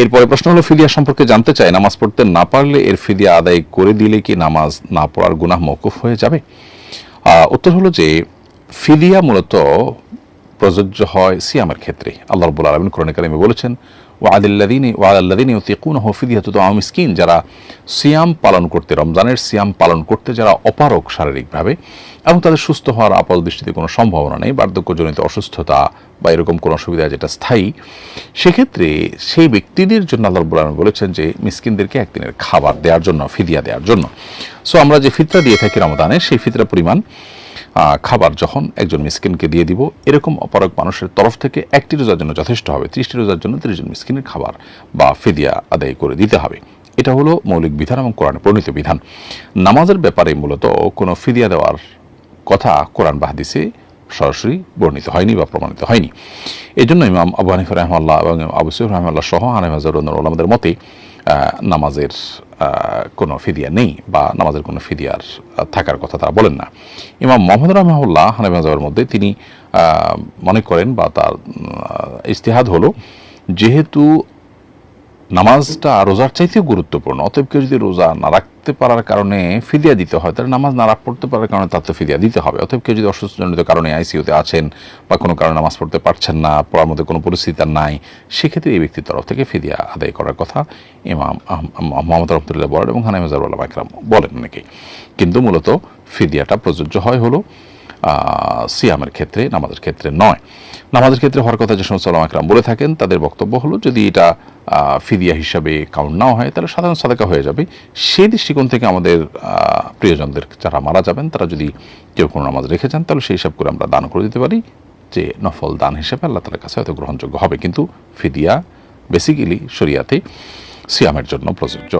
এরপরে প্রশ্ন হলো, ফিদিয়া সম্পর্কে জানতে চাই নামাজ পড়তে না পারলে এর ফিদিয়া আদায় করে দিলে কি নামাজ না পড়ার গুনাহ মকুফ হয়ে যাবে? উত্তর হলো যে, ফিদিয়া মূলত প্রযোজ্য হয় সিয়ামের ক্ষেত্রে। আল্লাহ রবুল আলমিন কোরআন কারিমে বলেছেন ওয়াদিল্লাদিনী ওয়াদাল্লাদিনী তিকুন হফিদিয়া তো মিসকিন যারা সিয়াম পালন করতে, রমজানের সিয়াম পালন করতে যারা অপারক শারীরিকভাবে এবং তাদের সুস্থ হওয়ার আপাত দৃষ্টিতে কোনো সম্ভাবনা নেই, বার্ধক্যজনিত অসুস্থতা বা এরকম কোনো অসুবিধা যেটা স্থায়ী, সেক্ষেত্রে সেই ব্যক্তিদের জন্য আল্লাহ আলম বলেছেন যে, মিসকিনদেরকে একদিনের খাবার দেওয়ার জন্য, ফিদিয়া দেওয়ার জন্য। সো আমরা যে ফিতরা দিয়ে থাকি রমদানে সেই ফিতরা পরিমাণ খাবার যখন একজন মিসকিনকে দিয়ে দিব, এরকম অপারক মানুষের তরফ থেকে একটি রোজার জন্য যথেষ্ট হবে। ত্রিশটি রোজার জন্য ত্রিশজন মিসকিনের খাবার বা ফিদিয়া আদায় করে দিতে হবে। এটা হলো মৌলিক বিধান এবং কোরআনে প্রণীত বিধান। নামাজের ব্যাপারে মূলত কোনো ফিদিয়া দেওয়ার কথা কোরআন বাহাদিসে সরাসরি বর্ণিত হয়নি বা প্রমাণিত হয়নি। এই জন্য ইমাম আবু হানিফ রহমাল্লাহ এবং আবু সৈফ রহমাল্লাহ সহ হানিফ আমাদের মতে নামাজের কোনো ফিদিয়া নেই বা নামাজের কোনো ফিদিয়ার থাকার কথা তারা বলেন না। ইমাম মোহাম্মদ রহমাউল্লাহ হানিফ মাজহাবের মধ্যে তিনি মনে করেন বা তার ইস্তেহাদ হলো যেহেতু নামাজটা রোজার চাইতেও গুরুত্বপূর্ণ, অতএব কেউ যদি রোজা না রাখতে পারার কারণে ফিদিয়া দিতে হয়। তাহলে নামাজ না পড়তে পারার কারণে তার তো ফিদিয়া দিতে হবে। অথবা কেউ যদি অসুস্থজনিত কারণে আইসিউতে আছেন বা কোনো কারণে নামাজ পড়তে পারছেন না, পড়ার মধ্যে কোনো পরিস্থিতি তার নাই, সেক্ষেত্রে এই ব্যক্তির তরফ থেকে ফিদিয়া আদায় করার কথা ইমাম মোহাম্মদ রহমতুল্লাহ বলেন এবং হানাই মাজারুল্লাহ একরাম বলেন অনেকেই। কিন্তু মূলত ফিদিয়াটা প্রযোজ্য হয় হলো সিয়ামের ক্ষেত্রে, নামাজের ক্ষেত্রে নয়। নামাজের ক্ষেত্রে হওয়ার কথা যে সমস্ত সালাম একরাম বলে থাকেন, তাদের বক্তব্য হলো, যদি এটা ফিদিয়া হিসাবে কাউন্ট নাও হয়, তাহলে সাধারণ সাদাকা হয়ে যাবে। সেই দৃষ্টিকোণ থেকে আমাদের প্রিয়জনদের যারা মারা যাবেন, তারা যদি কেউ কোনো নামাজ রেখে যান, তাহলে সেই হিসাব করে আমরা দান করে দিতে পারি, যে নফল দান হিসেবে আল্লাহ তালার কাছে হয়তো গ্রহণযোগ্য হবে। কিন্তু ফিদিয়া বেসিক্যালি শরিয়াতে সিয়ামের জন্য প্রযোজ্য।